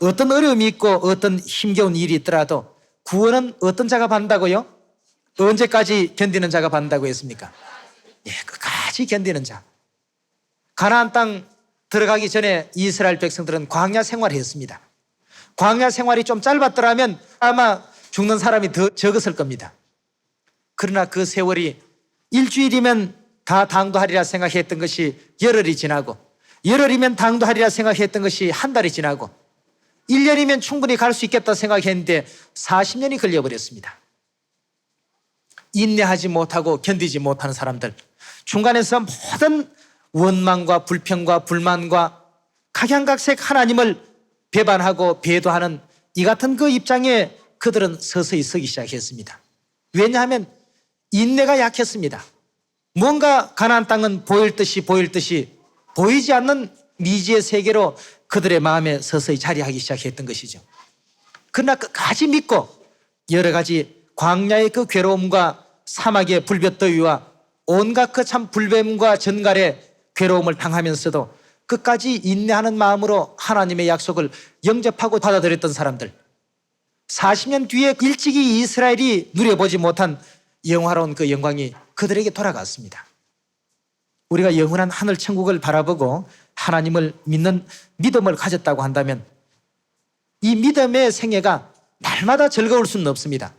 어떤 어려움이 있고 어떤 힘겨운 일이 있더라도 구원은 어떤 자가 받는다고요? 언제까지 견디는 자가 받는다고 했습니까? 예, 끝까지 견디는 자. 가나안 땅 들어가기 전에 이스라엘 백성들은 광야 생활을 했습니다. 광야 생활이 좀 짧았더라면 아마 죽는 사람이 더 적었을 겁니다. 그러나 그 세월이 일주일이면 다 당도하리라 생각했던 것이 열흘이 지나고 열흘이면 당도하리라 생각했던 것이 한 달이 지나고 1년이면 충분히 갈 수 있겠다 생각했는데 40년이 걸려버렸습니다. 인내하지 못하고 견디지 못하는 사람들 중간에서 모든 원망과 불평과 불만과 각양각색 하나님을 배반하고 배도하는 이 같은 그 입장에 그들은 서서히 서기 시작했습니다. 왜냐하면 인내가 약했습니다. 뭔가 가나안 땅은 보일 듯이 보일 듯이 보이지 않는 미지의 세계로 그들의 마음에 서서히 자리하기 시작했던 것이죠. 그러나 끝까지 믿고 여러 가지 광야의 그 괴로움과 사막의 불볕더위와 온갖 그 참 불뱀과 전갈의 괴로움을 당하면서도 끝까지 인내하는 마음으로 하나님의 약속을 영접하고 받아들였던 사람들. 40년 뒤에 일찍이 이스라엘이 누려보지 못한 영화로운 그 영광이 그들에게 돌아갔습니다. 우리가 영원한 하늘 천국을 바라보고 하나님을 믿는 믿음을 가졌다고 한다면 이 믿음의 생애가 날마다 즐거울 수는 없습니다.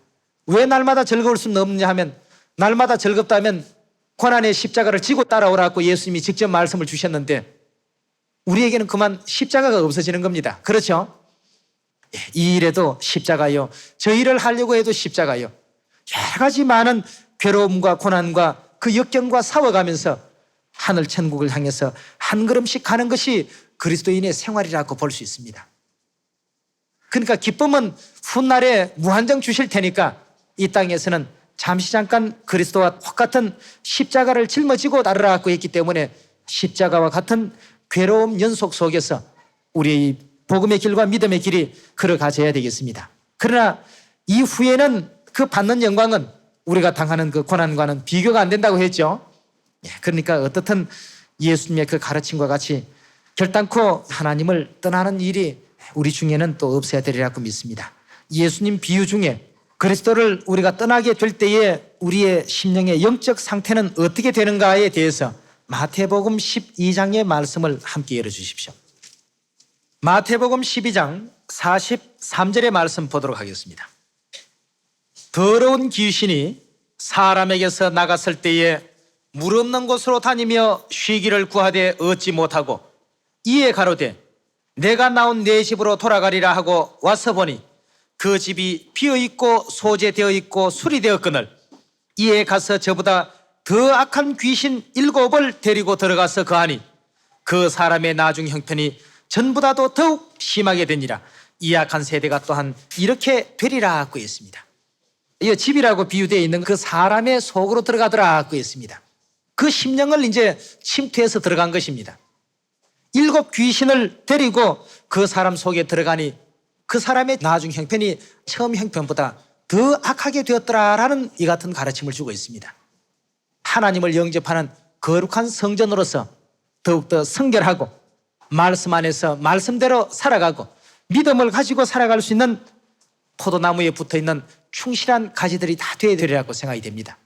왜 날마다 즐거울 수는 없냐 하면 날마다 즐겁다면 고난의 십자가를 지고 따라오라고 예수님이 직접 말씀을 주셨는데 우리에게는 그만 십자가가 없어지는 겁니다. 그렇죠? 예, 이 일에도 십자가요. 저 일을 하려고 해도 십자가요. 여러 가지 많은 괴로움과 고난과 그 역경과 싸워가면서 하늘 천국을 향해서 한 걸음씩 가는 것이 그리스도인의 생활이라고 볼 수 있습니다. 그러니까 기쁨은 훗날에 무한정 주실 테니까 이 땅에서는 잠시 잠깐 그리스도와 똑같은 십자가를 짊어지고 따르라고 했기 때문에 십자가와 같은 괴로움 연속 속에서 우리의 복음의 길과 믿음의 길이 걸어가져야 되겠습니다. 그러나 이후에는 그 받는 영광은 우리가 당하는 그 고난과는 비교가 안 된다고 했죠. 예, 그러니까 어떻든 예수님의 그 가르침과 같이 결단코 하나님을 떠나는 일이 우리 중에는 또 없어야 되리라고 믿습니다. 예수님 비유 중에 그리스도를 우리가 떠나게 될 때에 우리의 심령의 영적 상태는 어떻게 되는가에 대해서 마태복음 12장의 말씀을 함께 열어 주십시오. 마태복음 12장 43절의 말씀 보도록 하겠습니다. 더러운 귀신이 사람에게서 나갔을 때에 물 없는 곳으로 다니며 쉬기를 구하되 얻지 못하고 이에 가로되 내가 나온 내 집으로 돌아가리라 하고 와서 보니 그 집이 비어 있고 소재되어 있고 수리되었거늘 이에 가서 저보다 더 악한 귀신 일곱을 데리고 들어가서 거하니 그 사람의 나중 형편이 전보다도 더욱 심하게 되니라 이 악한 세대가 또한 이렇게 되리라 하고 있습니다. 이 집이라고 비유되어 있는 그 사람의 속으로 들어가더라 하고 있습니다. 그 심령을 이제 침투해서 들어간 것입니다. 일곱 귀신을 데리고 그 사람 속에 들어가니 그 사람의 나중 형편이 처음 형편보다 더 악하게 되었더라라는 이 같은 가르침을 주고 있습니다. 하나님을 영접하는 거룩한 성전으로서 더욱더 성결하고 말씀 안에서 말씀대로 살아가고 믿음을 가지고 살아갈 수 있는 포도나무에 붙어 있는 충실한 가지들이 다 되어야 되리라고 생각이 됩니다.